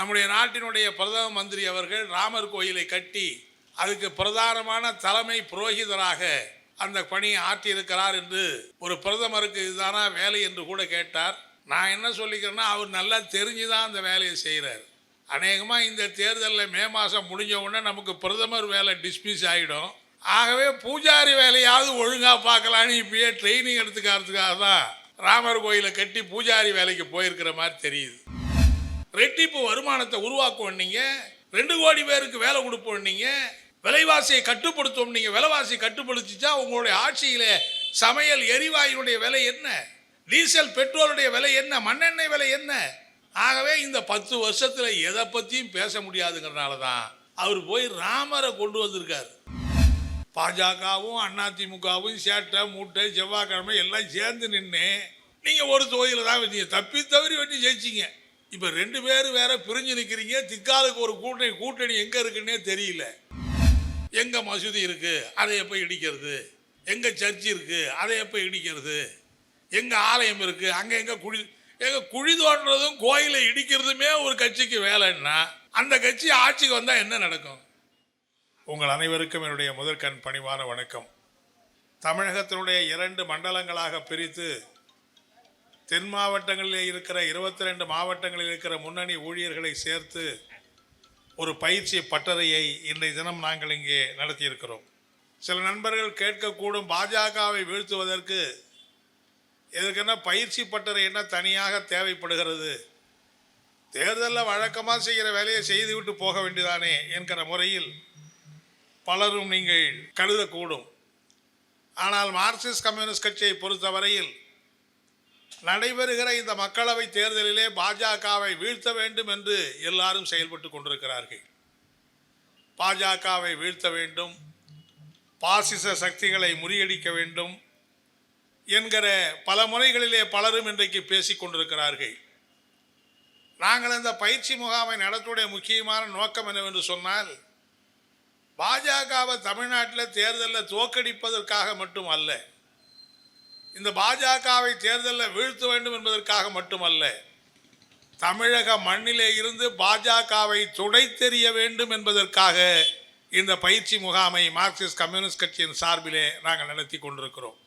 நம்முடைய நாட்டினுடைய பிரதம மந்திரி அவர்கள் ராமர் கோயிலை கட்டி அதுக்கு பிரதானமான தலைமை புரோகிதராக அந்த பணியை ஆற்றியிருக்கிறார் என்று ஒரு பிரதமருக்கு இதுதானா வேலை என்று கூட கேட்டார். நான் என்ன சொல்லிக்கிறேன்னா அவர் நல்லா தெரிஞ்சு தான் அந்த வேலையை செய்கிறார் அநேகமாக இந்த தேர்தலில் மே மாதம் முடிஞ்ச உடனே நமக்கு பிரதமர் வேலை டிஸ்மிஸ் ஆகிடும் ஆகவே பூஜாரி வேலையாவது ஒழுங்காக பார்க்கலான்னு இப்பயே ட்ரைனிங் எடுத்துக்கிறதுக்காக தான் ராமர் கோயிலை கட்டி பூஜாரி வேலைக்கு போயிருக்கிற மாதிரி தெரியுது. ரெட்டிப்பு வருமானத்தை உருவாக்குவோன்னீங்க ரெண்டு கோடி பேருக்கு வேலை கொடுப்போன்னீங்க விலைவாசியை கட்டுப்படுத்தும் நீங்கள் விலைவாசி கட்டுப்படுத்திச்சா உங்களுடைய ஆட்சியில் சமையல் எரிவாயுனுடைய விலை என்ன? டீசல் பெட்ரோலுடைய விலை என்ன? மண்ணெண்ணெய் விலை என்ன? ஆகவே இந்த பத்து வருஷத்தில் எதை பற்றியும் பேச முடியாதுங்கிறனால தான் அவர் போய் ராமரை கொண்டு வந்திருக்கார். பாஜகவும் அதிமுகவும் சேட்டை மூட்டை செவ்வாய்க்கிழமை எல்லாம் சேர்ந்து நின்று நீங்கள் ஒரு தொகுதியில் தான் வச்சீங்க தப்பி தவறி வச்சு ஜெயிச்சிங்க. இப்போ ரெண்டு பேரும் வேற பிரிஞ்சு நிற்கிறீங்க திக்காலுக்கு ஒரு கூட்டணி கூட்டணி எங்கே இருக்குன்னே தெரியல. எங்கே மசூதி இருக்குது அதை எப்போ இடிக்கிறது? எங்கே சர்ச் இருக்குது அதை எப்போ இடிக்கிறது? எங்கே ஆலயம் இருக்குது அங்கே எங்கே குழி எங்கே குழி தோன்றதும் கோயிலை இடிக்கிறதுமே ஒரு கட்சிக்கு வேலைன்னா அந்த கட்சி ஆட்சிக்கு வந்தால் என்ன நடக்கும்? உங்கள் அனைவருக்கும் என்னுடைய முதற்கண் பணிவான வணக்கம். தமிழகத்தினுடைய இரண்டு மண்டலங்களாக பிரித்து தென் மாவட்டங்களில் இருக்கிற இருபத்தி ரெண்டு மாவட்டங்களில் இருக்கிற முன்னணி ஊழியர்களை சேர்த்து ஒரு பயிற்சி பட்டறையை இன்றைய தினம் நாங்கள் இங்கே நடத்தியிருக்கிறோம். சில நண்பர்கள் கேட்கக்கூடும் பாஜகவை வீழ்த்துவதற்கு எதற்கென்ன பயிற்சி பட்டறை என்ன தனியாக தேவைப்படுகிறது? தேர்தலில் வழக்கமாக செய்கிற வேலையை செய்துவிட்டு போக வேண்டியதானே என்கிற முறையில் பலரும் நீங்கள் கருதக்கூடும் ஆனால் மார்க்சிஸ்ட் கம்யூனிஸ்ட் கட்சியை பொறுத்தவரையில் நடைபெறுகிற இந்த மக்களவை தேர்தலிலே பாஜகவை வீழ்த்த வேண்டும் என்று எல்லாரும் செயல்பட்டு கொண்டிருக்கிறார்கள். பாஜகவை வீழ்த்த வேண்டும் பாசிச சக்திகளை முறியடிக்க வேண்டும் என்கிற பல முறைகளிலே பலரும் இன்றைக்கு பேசிக் கொண்டிருக்கிறார்கள். நாங்கள் இந்த பயிற்சி முகாமை நடத்துடைய முக்கியமான நோக்கம் என்னவென்று சொன்னால் பாஜகவை தமிழ்நாட்டில் தேர்தலில் தோற்கடிப்பதற்காக மட்டும் அல்ல. இந்த பாஜகவை தேர்தலில் வீழ்த்த வேண்டும் என்பதற்காக மட்டுமல்ல தமிழக மண்ணிலே இருந்து பாஜகவை துடைத்தெறிய வேண்டும் என்பதற்காக இந்த பயிற்சி முகாமை மார்க்சிஸ்ட் கம்யூனிஸ்ட் கட்சியின் சார்பிலே நாங்கள் நடத்தி கொண்டிருக்கிறோம்.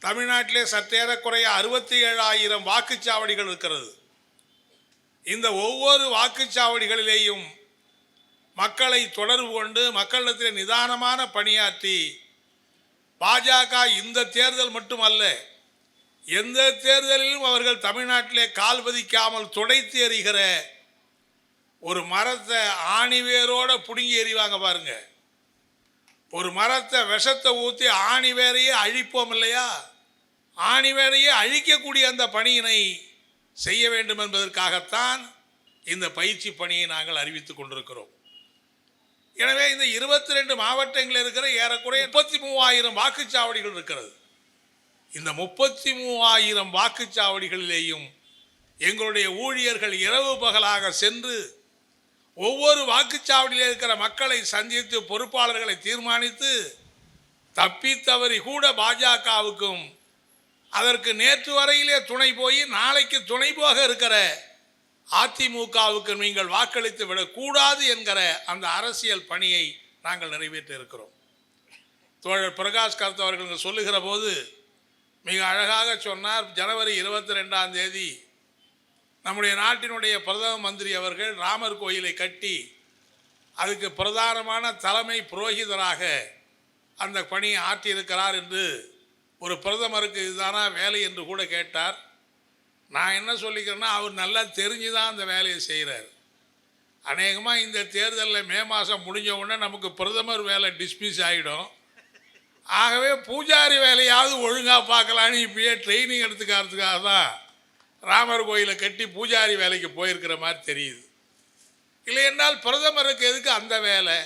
தமிழ்நாட்டிலே சற்றேறக்குறைய அறுபத்தி ஏழாயிரம் வாக்குச்சாவடிகள் இருக்கிறது. இந்த ஒவ்வொரு வாக்குச்சாவடிகளிலேயும் மக்களை தொடர்பு கொண்டு மக்களிடத்தில் நிதானமான பணியாற்றி பாஜக இந்த தேர்தல் மட்டுமல்ல எந்த தேர்தலிலும் அவர்கள் தமிழ்நாட்டிலே கால் பதிக்காமல் துடைத்து எறிகிற ஒரு மரத்தை ஆணிவேரோட பிடுங்கி எறிவாங்க பாருங்க. ஒரு மரத்தை விஷத்தை ஊற்றி ஆணி வேரையே அழிப்போம் இல்லையா? ஆணி வேரையே அழிக்கக்கூடிய அந்த பணியினை செய்ய வேண்டும் என்பதற்காகத்தான் இந்த பயிற்சி பணியை நாங்கள் அறிவித்துக் கொண்டிருக்கிறோம். எனவே இந்த இருபத்தி ரெண்டு மாவட்டங்களில் இருக்கிற ஏறக்குறைய முப்பத்தி மூவாயிரம் வாக்குச்சாவடிகள் இருக்கிறது. இந்த முப்பத்தி மூவாயிரம் வாக்குச்சாவடிகளிலேயும் எங்களுடைய ஊழியர்கள் இரவு பகலாக சென்று ஒவ்வொரு வாக்குச்சாவடியில் இருக்கிற மக்களை சந்தித்து பொறுப்பாளர்களை தீர்மானித்து தப்பி தவறி கூட பாஜகவுக்கும் அதற்கு நேற்று வரையிலே துணை போய் நாளைக்கு துணை போக இருக்கிற அதிமுகவுக்கு நீங்கள் வாக்களித்து விடக்கூடாது என்கிற அந்த அரசியல் பணியை நாங்கள் நிறைவேற்ற இருக்கிறோம் தோழர் பிரகாஷ் கருத்து அவர்கள் சொல்லுகிற போது மிக அழகாக சொன்னார் ஜனவரி இருபத்தி ரெண்டாம் தேதி நம்முடைய நாட்டினுடைய பிரதம மந்திரி அவர்கள் ராமர் கோயிலை கட்டி அதுக்கு பிரதானமான தலைமை புரோகிதராக அந்த பணியை ஆற்றியிருக்கிறார் என்று ஒரு பிரதமருக்கு இதுதானா வேலை என்று கூட கேட்டார். நான் என்ன சொல்லிக்கிறேன்னா அவர் நல்லா தெரிஞ்சு தான் அந்த வேலையை செய்கிறார் அநேகமாக இந்த தேர்தலில் மே மாதம் முடிஞ்ச உடனே நமக்கு பிரதமர் வேலை டிஸ்மிஸ் ஆகிடும் ஆகவே பூஜாரி வேலையாவது ஒழுங்காக பார்க்கலான்னு இப்பயே ட்ரைனிங் எடுத்துக்கிறதுக்காக தான் ராமர் கோயிலை கட்டி பூஜாரி வேலைக்கு போயிருக்கிற மாதிரி தெரியுது. இல்லை என்றால் பிரதமருக்கு எதுக்கு அந்த வேலை?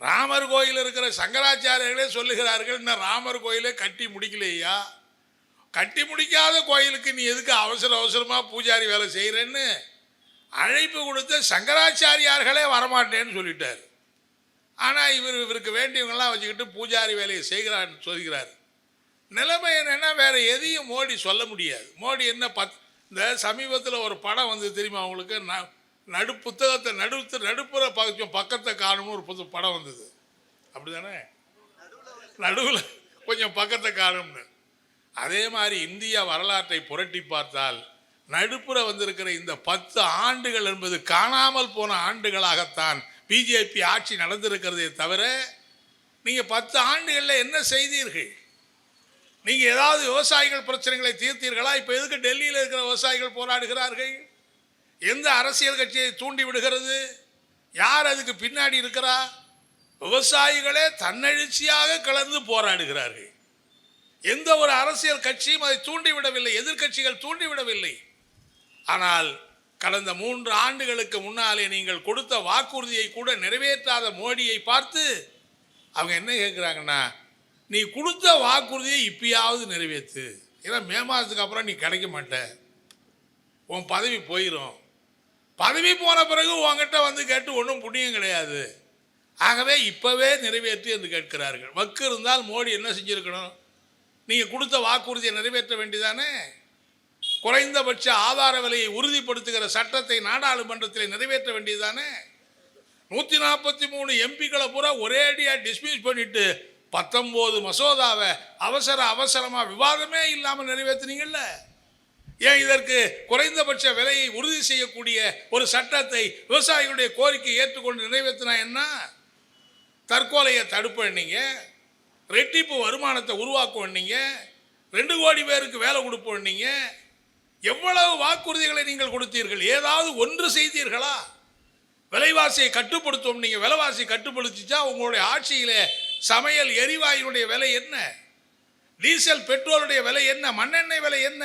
ராமர் கோயில் இருக்கிற சங்கராச்சாரியர்களே சொல்லுகிறார்கள் இன்னும் ராமர் கோயிலே கட்டி முடிக்கலையா? கட்டி முடிக்காத கோயிலுக்கு நீ எதுக்கு அவசர அவசரமாக பூஜாரி வேலை செய்கிறேன்னு அழைப்பு கொடுத்த சங்கராச்சாரியார்களே வரமாட்டேன்னு சொல்லிட்டார். ஆனால் இவர் இவருக்கு வேண்டியவங்களாம் வச்சுக்கிட்டு பூஜாரி வேலையை செய்கிறான்னு சொல்கிறார். நிலைமை என்னென்னா வேறு எதையும் மோடி சொல்ல முடியாது. மோடி என்ன பத் இந்த சமீபத்தில் ஒரு படம் வந்து தெரியுமா அவங்களுக்கு ந நடு புத்தகத்தை நடுத்து நடுப்புற பக்கம் பக்கத்தை காணும்னு ஒரு புது படம் வந்தது. அப்படி தானே நடுவில் கொஞ்சம் பக்கத்தை காணும்னு. அதே மாதிரி இந்திய வரலாற்றை புரட்டி பார்த்தால் நடுப்புற வந்திருக்கிற இந்த பத்து ஆண்டுகள் என்பது காணாமல் போன ஆண்டுகளாகத்தான் பிஜேபி ஆட்சி நடந்திருக்கிறதே தவிர நீங்கள் பத்து ஆண்டுகளில் என்ன செய்தீர்கள்? நீங்கள் ஏதாவது விவசாயிகள் பிரச்சனைகளை தீர்த்தீர்களா? இப்போ எதுக்கு டெல்லியில் இருக்கிற விவசாயிகள் போராடுகிறார்கள்? எந்த அரசியல் கட்சியை தூண்டி விடுகிறது? யார் அதுக்கு பின்னாடி இருக்கிறா? விவசாயிகளே தன்னெழுச்சியாக கலந்து போராடுகிறார்கள். எந்த ஒரு அரசியல் கட்சியும் அதை தூண்டிவிடவில்லை எதிர்க்கட்சிகள் தூண்டிவிடவில்லை. ஆனால் கடந்த மூன்று ஆண்டுகளுக்கு முன்னாலே நீங்கள் கொடுத்த வாக்குறுதியை கூட நிறைவேற்றாத மோடியை பார்த்து அவங்க என்ன கேட்குறாங்கன்னா நீ கொடுத்த வாக்குறுதியை இப்பயாவது நிறைவேற்று. ஏன்னா மே மாதத்துக்கு அப்புறம் நீ கிடைக்க மாட்ட. உன் பதவி போயிடும் பதவி போன பிறகு உங்ககிட்ட வந்து கேட்டு ஒன்றும் புண்ணியம் கிடையாது. ஆகவே இப்போவே நிறைவேற்று என்று கேட்கிறார்கள். வக்கு இருந்தால் மோடி என்ன செஞ்சுருக்கணும்? நீங்கள் கொடுத்த வாக்குறுதியை நிறைவேற்ற வேண்டியதானே? குறைந்தபட்ச ஆதார விலையை உறுதிப்படுத்துகிற சட்டத்தை நாடாளுமன்றத்தில் நிறைவேற்ற வேண்டியதானே? நூற்றி நாற்பத்தி மூணு எம்பிக்களை பூரா ஒரே அடியாக டிஸ்மிஸ் பண்ணிட்டு பத்தொம்போது மசோதாவை அவசர அவசரமாக விவாதமே இல்லாமல் நிறைவேற்றினீங்கல்ல ஏன் இதற்கு குறைந்தபட்ச விலையை உறுதி செய்யக்கூடிய ஒரு சட்டத்தை விவசாயிகளுடைய கோரிக்கை ஏற்றுக்கொண்டு நிறைவேற்றினா என்ன? தற்கொலையை தடுப்பண்ணீங்க ரெட்டிப்பு வருமானத்தை உருவாக்குவீங்க ரெண்டு கோடி பேருக்கு வேலை கொடுப்போன்னீங்க எவ்வளவு வாக்குறுதிகளை நீங்கள் கொடுத்தீர்கள்? ஏதாவது ஒன்று செய்தீர்களா? விலைவாசியை கட்டுப்படுத்தும் நீங்கள் விலைவாசி கட்டுப்படுத்திச்சா உங்களுடைய ஆட்சியில் சமையல் எரிவாயுடைய விலை என்ன? டீசல் பெட்ரோலுடைய விலை என்ன? மண்ணெண்ணெய் விலை என்ன?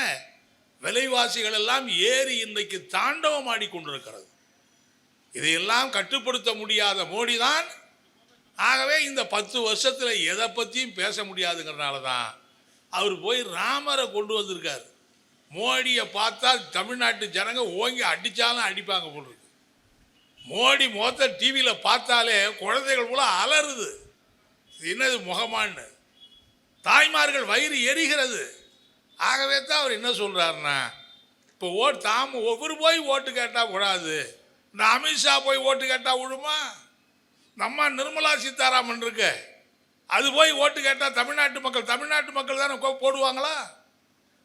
விலைவாசிகள் எல்லாம் ஏறி இன்றைக்கு தாண்டவம் ஆடிக்கொண்டிருக்கிறது இதையெல்லாம் கட்டுப்படுத்த முடியாத மோடி தான் ஆகவே இந்த பத்து வருஷத்தில் எதை பற்றியும் பேச முடியாதுங்கிறனால தான் அவர் போய் ராமரை கொண்டு வந்திருக்கார். மோடியை பார்த்தா தமிழ்நாட்டு ஜனங்க ஓங்கி அடித்தாலும் அடிப்பாங்க போடுறது இருக்கு. மோடி மொத்த டிவியில் பார்த்தாலே குழந்தைகள் போல அலறுது. இது என்னது முகமான்னு. தாய்மார்கள் வயிறு எரிகிறது. ஆகவே தான் அவர் என்ன சொல்கிறாருன்னா இப்போ ஓட் தாம் ஒவ்வொரு போய் ஓட்டு கேட்டால் விடாது இந்த அமித்ஷா போய் ஓட்டு கேட்டால் விழுமா? நம்ம நிர்மலா சீதாராமன் இருக்கு. அது போய் ஓட்டு கேட்டால் தமிழ்நாட்டு மக்கள் தமிழ்நாட்டு மக்கள் தானே கோ- போடுவாங்களா?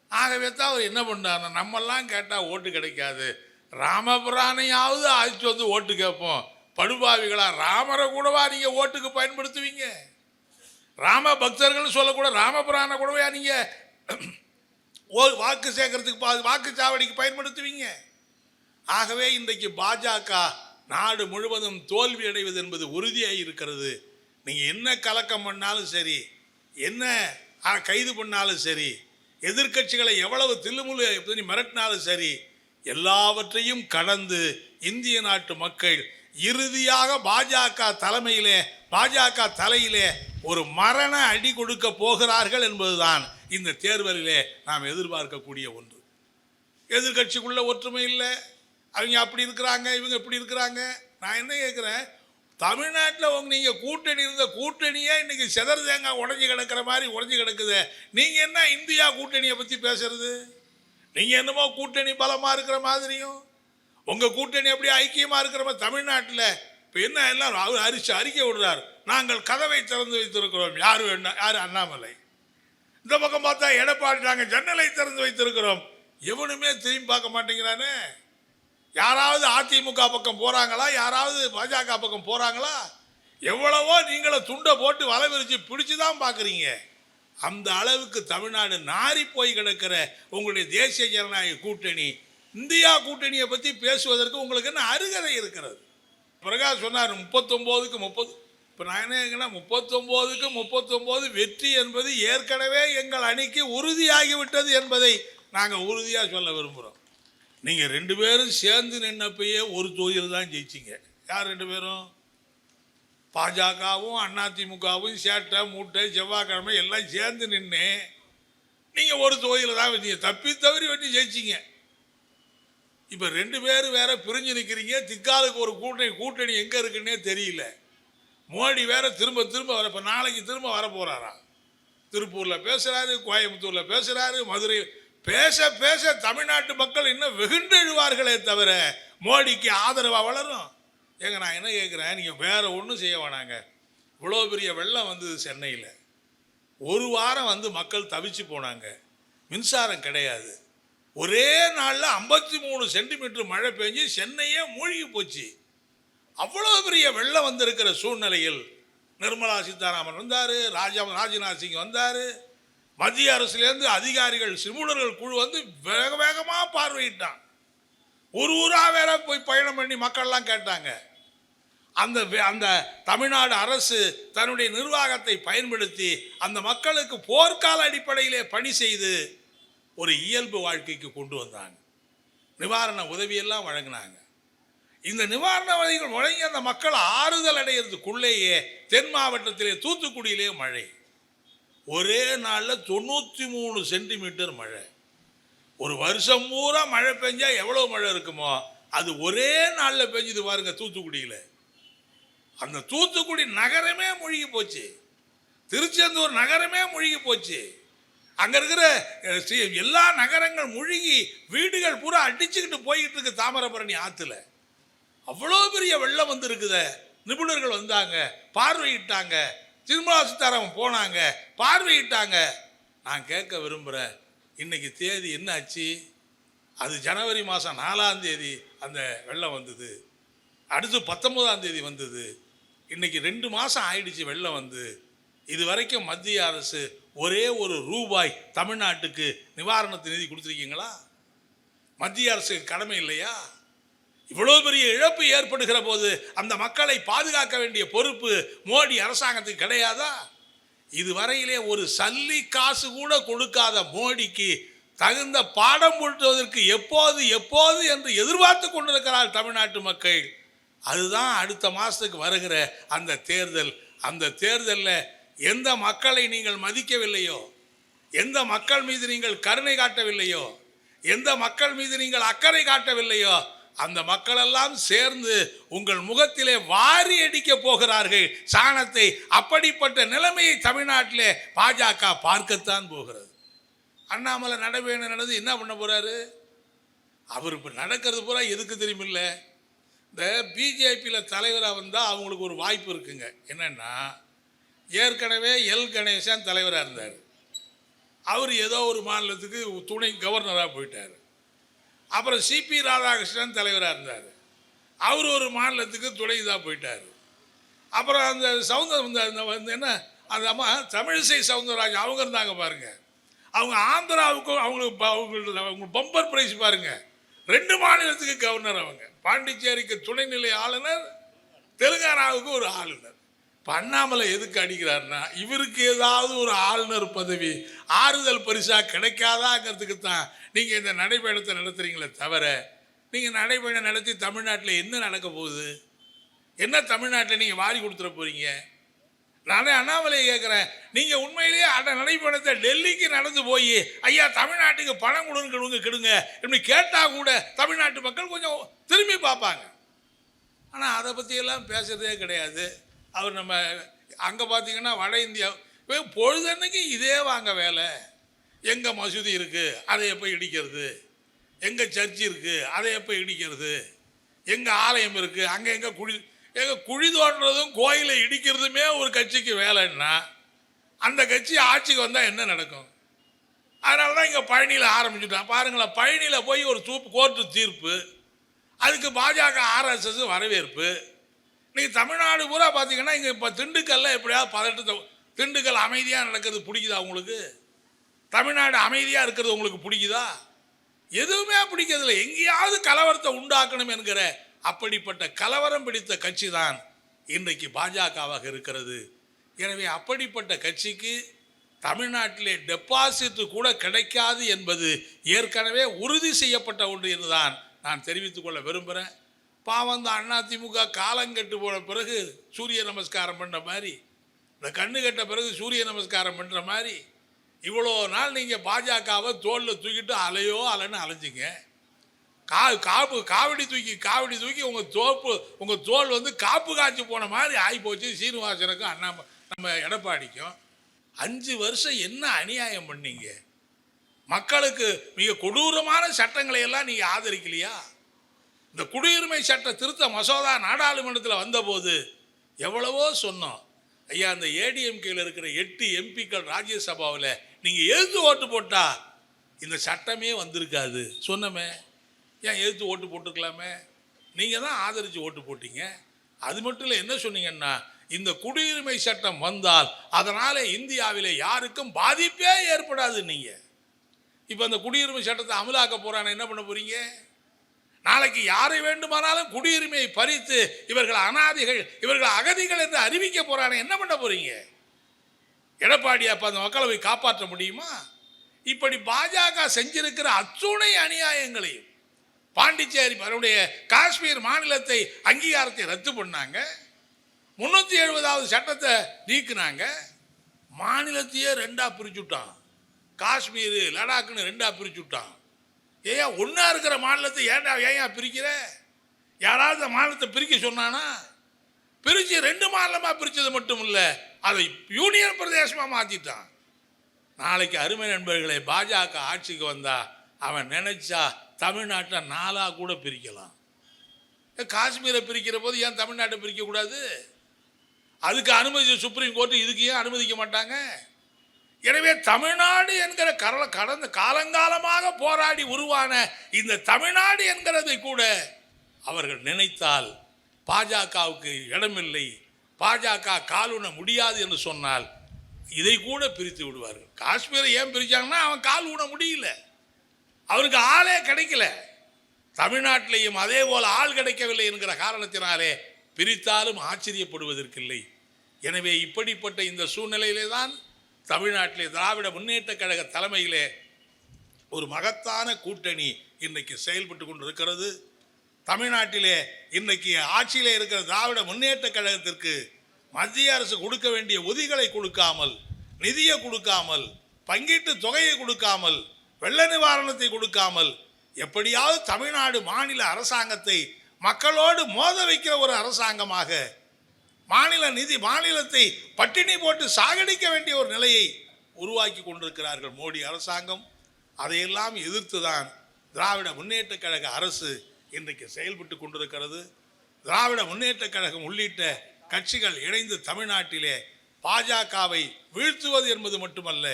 ஆகவே தான் அவர் என்ன பண்ணாருன்னா நம்மெல்லாம் கேட்டால் ஓட்டு கிடைக்காது. ராமபுராணையாவது அழைச்சி வந்து ஓட்டு கேட்போம். படுபாவிகளா ராமரை கூடவா நீங்கள் ஓட்டுக்கு பயன்படுத்துவீங்க? ராம பக்தர்கள் சொல்லக்கூட ராமபுராண கூடவா நீங்கள் ஓ வாக்கு சேர்க்கறதுக்கு பா- வாக்குச்சாவடிக்கு பயன்படுத்துவீங்க? ஆகவே இன்றைக்கு பாஜக நாடு முழுவதும் தோல்வி அடைவது என்பது உறுதியாக இருக்கிறது. நீங்கள் என்ன கலக்கம் பண்ணாலும் சரி என்ன கைது பண்ணாலும் சரி எதிர்க்கட்சிகளை எவ்வளவு தில்லுமுழு பண்ணி மிரட்டினாலும் சரி எல்லாவற்றையும் கடந்து இந்திய நாட்டு மக்கள் இறுதியாக பாஜக தலைமையிலே பாஜக தலையிலே ஒரு மரண அடி கொடுக்க போகிறார்கள் என்பதுதான் இந்த தேர்தலிலே நாம் எதிர்பார்க்கக்கூடிய ஒன்று. எதிர்கட்சிக்குள்ள ஒற்றுமை இல்லை. அவங்க அப்படி இருக்கிறாங்க இவங்க இப்படி இருக்கிறாங்க. நான் என்ன கேட்குறேன் தமிழ்நாட்டில் உங்க நீங்கள் கூட்டணி இருந்த கூட்டணியே இன்னைக்கு செதறு தேங்காய் உடஞ்சி கிடக்கிற மாதிரி உடஞ்சி கிடக்குது. நீங்கள் என்ன இந்தியா கூட்டணியை பற்றி பேசுறது? நீங்கள் என்னமோ கூட்டணி பலமாக இருக்கிற மாதிரியும் உங்கள் கூட்டணி அப்படியே ஐக்கியமாக இருக்கிற மாதிரி தமிழ்நாட்டில் இப்போ என்ன எல்லாம் அவர் அரிசி அறிக்கை விடுறார். நாங்கள் கதவை திறந்து வைத்திருக்கிறோம். யார் வேணும் யார் அண்ணாமலை? இந்த பக்கம் பார்த்தா எடப்பாடி நாங்கள் ஜன்னலை திறந்து வைத்திருக்கிறோம். எவனுமே திரும்பி பார்க்க மாட்டேங்கிறானே. யாராவது அதிமுக பக்கம் போகிறாங்களா யாராவது பாஜக பக்கம் போகிறாங்களா எவ்வளவோ நீங்கள துண்டை போட்டு வலை விரிச்சு பிடிச்சி தான் பார்க்குறீங்க அந்த அளவுக்கு தமிழ்நாடு நாரி போய் கிடக்கிற உங்களுடைய தேசிய ஜனநாயக கூட்டணி இந்தியா கூட்டணியை பற்றி பேசுவதற்கு உங்களுக்கு என்ன அருகதை இருக்கிறது? பிரகாஷ் சொன்னார் முப்பத்தொம்போதுக்கு முப்பது. இப்போ நான் என்ன முப்பத்தொம்போதுக்கு முப்பத்தொம்போது வெற்றி என்பது ஏற்கனவே எங்கள் அணிக்கு உறுதியாகிவிட்டது என்பதை நாங்கள் உறுதியாக சொல்ல விரும்புகிறோம் நீங்கள் ரெண்டு பேரும் சேர்ந்து நின்னப்பயே ஒரு தொகுதியில் தான் ஜெயிச்சிங்க. யார் ரெண்டு பேரும்? பாஜகவும் அதிமுகவும் சேட்டை மூட்டை செவ்வாய்க்கிழமை எல்லாம் சேர்ந்து நின்று நீங்கள் ஒரு தொகுதியில் தான் வச்சீங்க தப்பி தவறி வச்சு ஜெயிச்சிங்க. இப்போ ரெண்டு பேரும் வேற பிரிஞ்சு நிற்கிறீங்க திக்காலுக்கு ஒரு கூட்டணி கூட்டணி எங்கே இருக்குன்னே தெரியல. மோடி வேற திரும்ப திரும்ப வர இப்போ நாளைக்கு திரும்ப வர போகிறாராம் திருப்பூரில் பேசுகிறாரு கோயம்புத்தூரில் பேசுகிறாரு மதுரை பேச பேச தமிழ்நாட்டு மக்கள் இன்னும் வெகுண்டெழுவார்களே தவிர மோடிக்கு ஆதரவாக வளரும். ஏங்க நான் என்ன கேட்குறேன் நீங்கள் வேறு ஒன்றும் செய்ய வேணாங்க. இவ்வளோ பெரிய வெள்ளம் வந்தது சென்னையில். ஒரு வாரம் வந்து மக்கள் தவிச்சு போனாங்க. மின்சாரம் கிடையாது. ஒரே நாளில் ஐம்பத்தி மூணு சென்டிமீட்டர் மழை பெஞ்சு சென்னையே மூழ்கி போச்சு. அவ்வளோ பெரிய வெள்ளம் வந்திருக்கிற சூழ்நிலையில் நிர்மலா சீதாராமன் வந்தார் ராஜா ராஜ்நாத் சிங் வந்தார். மத்திய அரசுலேருந்து அதிகாரிகள் சிமுலர்கள் குழு வந்து வேக வேகமாக பார்வையிட்டான் ஒரு ஊராக வேற போய் பயணம் பண்ணி மக்கள்லாம் கேட்டாங்க. அந்த அந்த தமிழ்நாடு அரசு தன்னுடைய நிர்வாகத்தை பயன்படுத்தி அந்த மக்களுக்கு போர்க்கால அடிப்படையிலே பணி செய்து ஒரு இயல்பு வாழ்க்கைக்கு கொண்டு வந்தாங்க. நிவாரண உதவியெல்லாம் வழங்கினாங்க. இந்த நிவாரண உதவிகள் வழங்கி அந்த மக்கள் ஆறுதல் அடைகிறதுக்குள்ளேயே தென் மாவட்டத்திலே தூத்துக்குடியிலே மழை. ஒரே நாளில் தொண்ணூற்றி மூணு சென்டிமீட்டர் மழை. ஒரு வருஷம் பூரா மழை பெஞ்சால் எவ்வளோ மழை இருக்குமோ அது ஒரே நாளில் பெஞ்சுது பாருங்க தூத்துக்குடியில். அந்த தூத்துக்குடி நகரமே மூழ்கி போச்சு. திருச்செந்தூர் நகரமே மூழ்கி போச்சு. அங்கே இருக்கிற எல்லா நகரங்கள் மூழ்கி வீடுகள் பூரா அடிச்சுக்கிட்டு போய்கிட்டு இருக்கு தாமிரபரணி ஆற்றுல அவ்வளோ பெரிய வெள்ளம் வந்திருக்குதே. நிபுணர்கள் வந்தாங்க பார்வையிட்டாங்க. திருமலா சீதாராமன் போனாங்க பார்வையிட்டாங்க. நான் கேட்க விரும்புகிறேன் இன்னைக்கு தேதி என்ன ஆச்சு? அது ஜனவரி மாதம் நாலாம் தேதி அந்த வெள்ளம் வந்தது. அடுத்து பத்தொம்போதாம் தேதி வந்தது. இன்னைக்கு ரெண்டு மாதம் ஆயிடுச்சு வெள்ளம் வந்து. இது வரைக்கும் மத்திய அரசு ஒரே ஒரு ரூபாய் தமிழ்நாட்டுக்கு நிவாரணத்து நிதி கொடுத்துருக்கீங்களா? மத்திய அரசுக்கு கடமை இல்லையா? இவ்வளோ பெரிய இழப்பு ஏற்படுகிற போது அந்த மக்களை பாதுகாக்க வேண்டிய பொறுப்பு மோடி அரசாங்கத்துக்கு கிடையாதா? இதுவரையிலே ஒரு சல்லி காசு கூட கொடுக்காத மோடிக்கு தகுந்த பாடம் புட்டுவதற்கு எப்போது எப்போது என்று எதிர்பார்த்து கொண்டிருக்கிறார் தமிழ்நாட்டு மக்கள். அதுதான் அடுத்த மாதத்துக்கு வருகிற அந்த தேர்தல். அந்த தேர்தலில் எந்த மக்களை நீங்கள் மதிக்கவில்லையோ? எந்த மக்கள் மீது நீங்கள் கருணை காட்டவில்லையோ? எந்த மக்கள் மீது நீங்கள் அக்கறை காட்டவில்லையோ? அந்த மக்களெல்லாம் சேர்ந்து உங்கள் முகத்திலே வாரி அடிக்க போகிறார்கள். சாணத்தை அப்படிப்பட்ட நிலைமையை தமிழ்நாட்டிலே பாஜக பார்க்கத்தான் போகிறது. அண்ணாமலை நடவேணு நடந்து என்ன பண்ண போறாரு? அவர் இப்போ நடக்கிறது பூரா எதுக்கு தெரியுமில்ல? இந்த பிஜேபியில் தலைவராக வந்தால் அவங்களுக்கு ஒரு வாய்ப்பு இருக்குங்க. என்னென்னா ஏற்கனவே எல் கணேசன் தலைவராக இருந்தார். அவர் ஏதோ ஒரு மாநிலத்துக்கு துணை கவர்னராக போயிட்டார். அப்புறம் சிபி ராதாகிருஷ்ணன் தலைவராக இருந்தார். அவர் ஒரு மாநிலத்துக்கு துணை இதாக போயிட்டார். அப்புறம் அந்த சவுந்தர் வந்து என்ன அந்த அம்மா தமிழிசை சவுந்தரராஜன் அவங்க இருந்தாங்க பாருங்க. அவங்க ஆந்திராவுக்கும் அவங்களுக்கு ப- அவங்களுக்கு அவங்க பம்பர் பிரைஸ் பாருங்கள் ரெண்டு மாநிலத்துக்கு கவர்னர் அவங்க. பாண்டிச்சேரிக்கு துணைநிலை ஆளுநர் தெலுங்கானாவுக்கு ஒரு ஆளுநர். பண்ணாமல எதுக்கு அடிக்கிறாருன்னா இவருக்கு ஏதாவது ஒரு ஆளுநர் பதவி ஆறுதல் பரிசாக கிடைக்காதாங்கிறதுக்கு தான் நீங்கள் இந்த நடைபயணத்தை நடத்துறீங்களே தவிர நீங்கள் நடைபயணம் நடத்தி தமிழ்நாட்டில் என்ன நடக்க போகுது? என்ன தமிழ்நாட்டில் நீங்கள் வாரி கொடுத்துட போகிறீங்க நானே அண்ணாமலையை கேட்குறேன். நீங்கள் உண்மையிலேயே அந்த நடைபயணத்தை டெல்லிக்கு நடந்து போய் ஐயா தமிழ்நாட்டுக்கு பணம் கொடுங்க கெடுங்க கெடுங்க இப்படி கேட்டால் கூட தமிழ்நாட்டு மக்கள் கொஞ்சம் திரும்பி பார்ப்பாங்க. ஆனால் அதை பற்றியெல்லாம் பேசுறதே கிடையாது. அவர் நம்ம அங்கே பார்த்தீங்கன்னா வட இந்தியா இப்போ பொழுதன்னைக்கு இதே வாங்க வேலை. எங்கே மசூதி இருக்குது அதை எப்போ இடிக்கிறது? எங்கே சர்ச் இருக்குது அதை எப்போ இடிக்கிறது? எங்கே ஆலயம் இருக்குது அங்கே எங்கே குழி எங்கே குழி தோன்றதும் கோயிலை இடிக்கிறதுமே ஒரு கட்சிக்கு வேலைன்னா அந்த கட்சி ஆட்சிக்கு வந்தால் என்ன நடக்கும்? அதனால தான் இங்கே பழனியில் ஆரம்பிச்சுட்டான். பாருங்களேன் பழனியில் போய் ஒரு தூப்பு கோர்ட்டு தீர்ப்பு அதுக்கு பாஜக ஆர்எஸ்எஸ் வரவேற்பு நீங்கள் தமிழ்நாடு பூரா பார்த்தீங்கன்னா இங்கே இப்போ திண்டுக்கல்ல எப்படியாவது பதட்டத்தை திண்டுக்கல் அமைதியாக நடக்கிறது பிடிக்குதா உங்களுக்கு? தமிழ்நாடு அமைதியாக இருக்கிறது உங்களுக்கு பிடிக்குதா? எதுவுமே பிடிக்கிறதில்ல. எங்கேயாவது கலவரத்தை உண்டாக்கணும் என்கிற அப்படிப்பட்ட கலவரம் பிடித்த கட்சி தான் இன்றைக்கு பாஜகவாக இருக்கிறது. எனவே அப்படிப்பட்ட கட்சிக்கு தமிழ்நாட்டிலே டெபாசிட் கூட கிடைக்காது என்பது ஏற்கனவே உறுதி செய்யப்பட்ட ஒன்று என்றுதான் நான் தெரிவித்துக்கொள்ள விரும்புகிறேன் பாவம் இந்த அதிமுக காலங்கெட்டு போன பிறகு சூரிய நமஸ்காரம் பண்ண மாதிரி இந்த கண்ணு கட்ட பிறகு சூரிய நமஸ்காரம் பண்ணுற மாதிரி இவ்வளோ நாள் நீங்கள் பாஜகவை தோளில் தூக்கிட்டு அலையோ அலைன்னு அலைஞ்சிங்க. கா காப்பு காவடி தூக்கி காவடி தூக்கி உங்கள் தோப்பு உங்கள் தோல் வந்து காப்பு காய்ச்சி போன மாதிரி ஆகிப்போச்சு சீனிவாசனுக்கும் அண்ணா நம்ம எடப்பாடிக்கும். அஞ்சு வருஷம் என்ன அநியாயம் பண்ணீங்க? மக்களுக்கு மிக கொடூரமான சட்டங்களை எல்லாம் நீங்கள் ஆதரிக்கலையா? இந்த குடியுரிமை சட்ட திருத்த மசோதா நாடாளுமன்றத்தில் வந்தபோது எவ்வளவோ சொன்னோம். ஐயா அந்த ஏடிஎம்கேயில் இருக்கிற எட்டு எம்பிக்கள் ராஜ்யசபாவில் நீங்கள் எதிர்த்து ஓட்டு போட்டா இந்த சட்டமே வந்திருக்காது. சொன்னமே. ஏன் எதிர்த்து ஓட்டு போட்டுக்கலாமே? நீங்கள் தான் ஆதரித்து ஓட்டு போட்டீங்க. அது மட்டும் இல்லை என்ன சொன்னீங்கன்னா இந்த குடியுரிமை சட்டம் வந்தால் அதனால் இந்தியாவில் யாருக்கும் பாதிப்பே ஏற்படாது நீங்கள் இப்போ அந்த குடியுரிமை சட்டத்தை அமலாக்க போகிறான்னு என்ன பண்ண போகிறீங்க நாளைக்கு யாரை வேண்டுமானாலும் குடியுரிமையை பறித்து இவர்கள் அனாதிகள் இவர்கள் அகதிகள் என்று அறிவிக்க போறானே என்ன பண்ண போறீங்க? எடப்பாடி அப்ப அந்த மக்களை போய் காப்பாற்ற முடியுமா? இப்படி பாஜக செஞ்சிருக்கிற அத்துணை அநியாயங்களையும் பாண்டிச்சேரி அவருடைய காஷ்மீர் மாநிலத்தை அங்கீகாரத்தை ரத்து பண்ணாங்க. முன்னூற்றி எழுபதாவது சட்டத்தை நீக்குனாங்க. மாநிலத்தையே ரெண்டா பிரிச்சுட்டான். காஷ்மீர் லடாக்குன்னு ரெண்டா பிரிச்சு விட்டான் ஏயா ஒன்றா இருக்கிற மாநிலத்தை ஏன்டா ஏயா பிரிக்கிற? யாராவது அந்த மாநிலத்தை பிரிக்க சொன்னானா? பிரித்து ரெண்டு மாநிலமாக பிரித்தது மட்டும் இல்லை அதை யூனியன் பிரதேசமாக மாற்றிட்டான் நாளைக்கு அருமை நண்பர்களே பாஜக ஆட்சிக்கு வந்தா அவன் நினைச்சா தமிழ்நாட்டை நாலாக கூட பிரிக்கலாம். காஷ்மீரை பிரிக்கிற போது ஏன் தமிழ்நாட்டை பிரிக்கக்கூடாது அதுக்கு அனுமதி சுப்ரீம் கோர்ட்டு இதுக்கு ஏன் அனுமதிக்க மாட்டாங்க? எனவே தமிழ்நாடு என்கிற கரல கடந்த காலங்காலமாக போராடி உருவான இந்த தமிழ்நாடு என்கிறதை கூட அவர்கள் நினைத்தால் பாஜகவுக்கு இடமில்லை. பாஜக காலுண முடியாது என்று சொன்னால் இதை கூட பிரித்து விடுவார்கள். காஷ்மீரை ஏன் பிரித்தாங்கன்னா அவன் கால் ஊன முடியல. அவருக்கு ஆளே கிடைக்கல. தமிழ்நாட்டிலையும் அதே போல் ஆள் கிடைக்கவில்லை என்கிற காரணத்தினாலே பிரித்தாலும் ஆச்சரியப்படுவதற்கில்லை. எனவே இப்படிப்பட்ட இந்த சூழ்நிலையிலே தான் தமிழ்நாட்டிலே திராவிட முன்னேற்ற கழக தலைமையிலே ஒரு மகத்தான கூட்டணி இன்றைக்கு செயல்பட்டு கொண்டிருக்கிறது. தமிழ்நாட்டிலே இன்றைக்கு ஆட்சியிலே இருக்கிற திராவிட முன்னேற்ற கழகத்திற்கு மத்திய அரசு கொடுக்க வேண்டிய உதிகளை கொடுக்காமல் நிதியை கொடுக்காமல் பங்கீட்டு தொகையை கொடுக்காமல் வெள்ள நிவாரணத்தை கொடுக்காமல் எப்படியாவது தமிழ்நாடு மாநில அரசாங்கத்தை மக்களோடு மோத வைக்கிற ஒரு அரசாங்கமாக மாநில நிதி மாநிலத்தை பட்டினி போட்டு சாகடிக்க வேண்டிய ஒரு நிலையை உருவாக்கி கொண்டிருக்கிறார்கள் மோடி அரசாங்கம். அதையெல்லாம் எதிர்த்து தான் திராவிட முன்னேற்ற கழக அரசு இன்றைக்கு செயல்பட்டு கொண்டிருக்கிறது. திராவிட முன்னேற்ற கழகம் உள்ளிட்ட கட்சிகள் இணைந்து தமிழ்நாட்டிலே பாஜகவை வீழ்த்துவது என்பது மட்டுமல்ல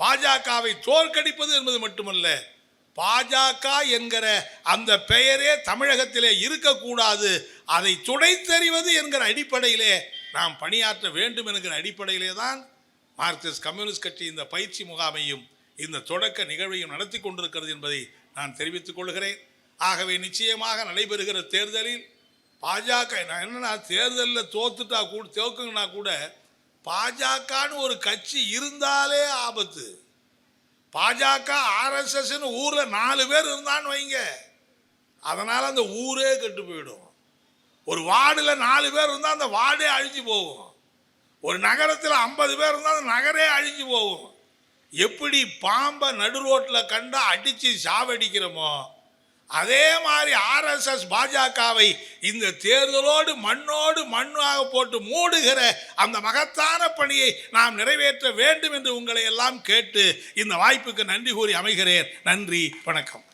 பாஜகவை தோற்கடிப்பது என்பது மட்டுமல்ல பாஜக என்கிற அந்த பெயரே தமிழகத்திலே இருக்கக்கூடாது. அதை துடைத்தெறிவது என்கிற அடிப்படையிலே நாம் பணியாற்ற வேண்டும் என்கிற அடிப்படையிலே தான் மார்க்சிஸ்ட் கம்யூனிஸ்ட் கட்சி இந்த பயிற்சி முகாமையும் இந்த தொடக்க நிகழ்வையும் நடத்தி கொண்டிருக்கிறது என்பதை நான் தெரிவித்துக் கொள்கிறேன். ஆகவே நிச்சயமாக நடைபெறுகிற தேர்தலில் பாஜக நான் என்னன்னா தேர்தலில் தோத்துட்டா கூட தோக்குங்கன்னா கூட பாஜகன்னு ஒரு கட்சி இருந்தாலே ஆபத்து. பாஜக ஆர்எஸ்எஸ்ன்னு ஊரில் நாலு பேர் இருந்தான்னு வைங்க. அதனால் அந்த ஊரே கெட்டு போயிடும். ஒரு வார்டில் நாலு பேர் இருந்தால் அந்த வார்டே அழிஞ்சு போகும். ஒரு நகரத்தில் ஐம்பது பேர் இருந்தால் அந்த நகரே அழிஞ்சு போகும். எப்படி பாம்பை நடு ரோட்டில் கண்டா அடித்து சாவடிக்கிறோமோ அதே மாதிரி ஆர்எஸ்எஸ் பாஜகவை இந்த தேர்தலோடு மண்ணோடு மண்ணாக போட்டு மூடுகிற அந்த மகத்தான பணியை நாம் நிறைவேற்ற வேண்டும் என்று உங்களை எல்லாம் கேட்டு இந்த வாய்ப்புக்கு நன்றி கூறி அமைகிறேன். நன்றி வணக்கம்.